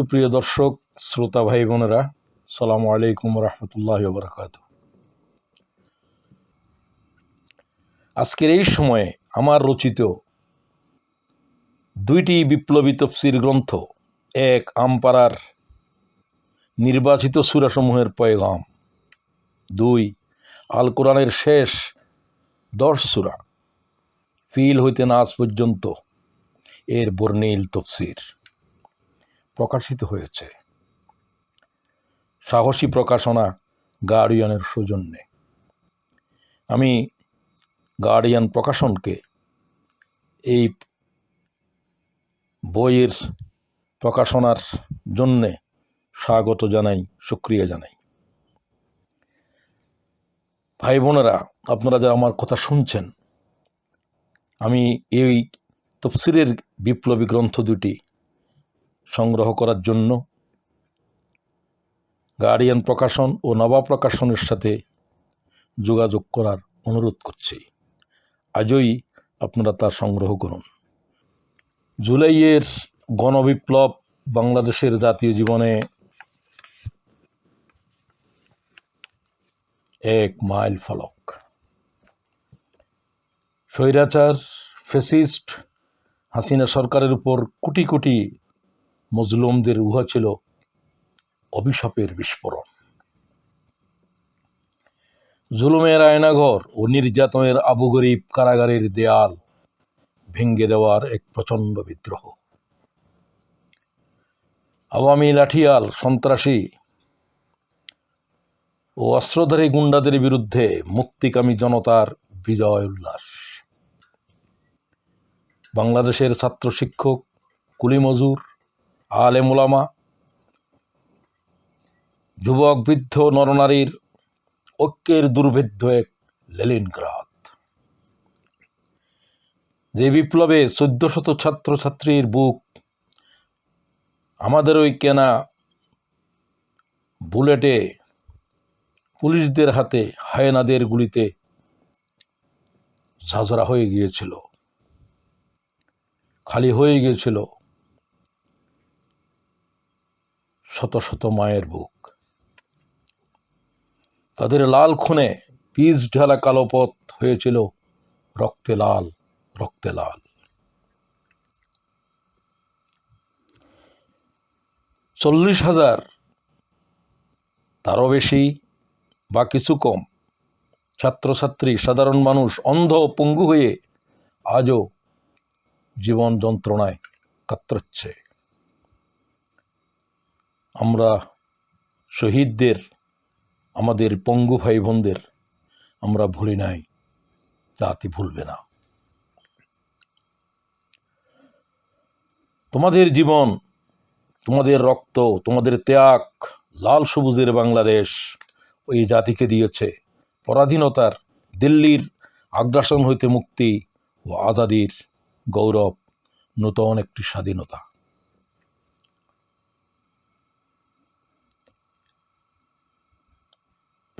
সুপ্রিয় দর্শক, শ্রোতা ভাই বোনেরা, সালামু আলাইকুম রহমতুল্লাহ বরকাত আজকের এই সময়ে আমার রচিত দুইটি বিপ্লবী তফসির গ্রন্থ, এক আমপাড়ার নির্বাচিত সুরাসমূহের পয়গাম, দুই আল কোরআনের শেষ দশ সুরা, ফিল হইতে নাচ পর্যন্ত এর বর্ণিল তফসির। প্রকাশিত হয়েছে। সাহসী প্রকাশনা গার্ডিয়ানের সৌজন্যে। আমি গার্ডিয়ান প্রকাশনকে এই বইয়ের প্রকাশনার জন্যে স্বাগত জানাই, সুক্রিয়া জানাই। ভাই বোনেরা, আপনারা যারা আমার কথা শুনছেন, আমি এই তফসিরের বিপ্লবী গ্রন্থ দুটি সংগ্রহ করার জন্য গার্ডিয়ান প্রকাশন ও নবা প্রকাশনের সাথে যোগাযোগ করার অনুরোধ করছি। আজই আপনারা তা সংগ্রহ করুন। জুলাইয়ের গণবিপ্লব বাংলাদেশের জাতীয় জীবনে এক মাইল ফলক। স্বৈরাচার ফেসিস্ট হাসিনা সরকারের উপর কোটি কোটি মজলুমদের উহা ছিল অভিশাপের বিস্ফোরণ। জুলুমের আয়নাঘর ও নির্যাতনের আবু গরিব কারাগারের দেয়াল ভেঙ্গে দেওয়ার এক প্রচণ্ড বিদ্রোহ। আওয়ামী লাঠিয়াল সন্ত্রাসী ও অস্ত্রধারী গুন্ডাদের বিরুদ্ধে মুক্তিকামী জনতার বিজয় উল্লাস। বাংলাদেশের ছাত্র শিক্ষক কুলিমজুর আলেম ওলামা যুবক, বৃদ্ধ, নরনারীর ঐক্যের দুর্ভেদ্য এক লেলিনগ্রাদ। যে বিপ্লবে চোদ্দ শত ছাত্রছাত্রীর বুক, আমাদের ওই কেনা বুলেটে পুলিশদের হাতে হায়নাদের গুলিতে ঝাঁঝরা হয়ে গিয়েছিল, খালি হয়ে গিয়েছিল শত শত মায়ের বুক। তাদের লাল খুনে পিচ ঢালা কালো পথ হয়েছিল রক্তে লাল রক্তে লাল। চল্লিশ হাজার, তারও বেশি বা কিছু কম। ছাত্রছাত্রী, সাধারণ মানুষ, অন্ধ পঙ্গু হয়ে আজও জীবন যন্ত্রণায় কাতরাচ্ছে। আমরা শহীদদের, আমাদের পঙ্গু ভাই বোনদের আমরা ভুলি নাই জাতি ভুলবে না। তোমাদের জীবন, তোমাদের রক্ত, তোমাদের ত্যাগ, লাল সবুজের বাংলাদেশ ওই জাতিকে দিয়েছে। পরাধীনতার, দিল্লির আগ্রাসন হইতে মুক্তি ও আজাদির গৌরব নূতন একটি স্বাধীনতা।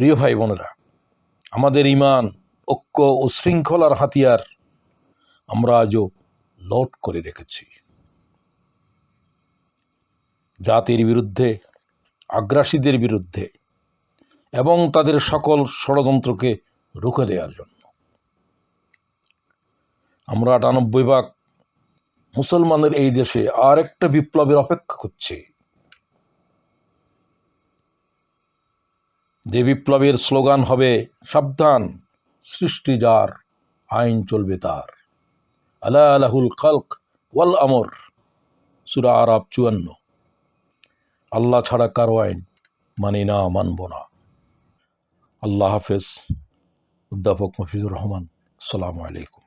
প্রিয় ভাই বোনেরা, আমাদের ইমান ঐক্য ও শৃঙ্খলার হাতিয়ার আমরা আজও লট করে রেখেছি। জাতির বিরুদ্ধে, আগ্রাসীদের বিরুদ্ধে এবং তাদের সকল ষড়যন্ত্রকে রুখে দেওয়ার জন্য। আমরা আটানব্বই ভাগ মুসলমানের এই দেশে আর একটা বিপ্লবের অপেক্ষা করছি। যে বিপ্লবের স্লোগান হবে, সাবধান, সৃষ্টি যার, আইন চলবে তার। আলা আলাহুল খালক ওয়াল আমর, সুরা আরাব চুয়ান্ন। আল্লাহ ছাড়া কারও আইন মানি না, মানব না। আল্লাহ হাফেজ। অধ্যাপক মফিজুর রহমান আসসালামু আলাইকুম।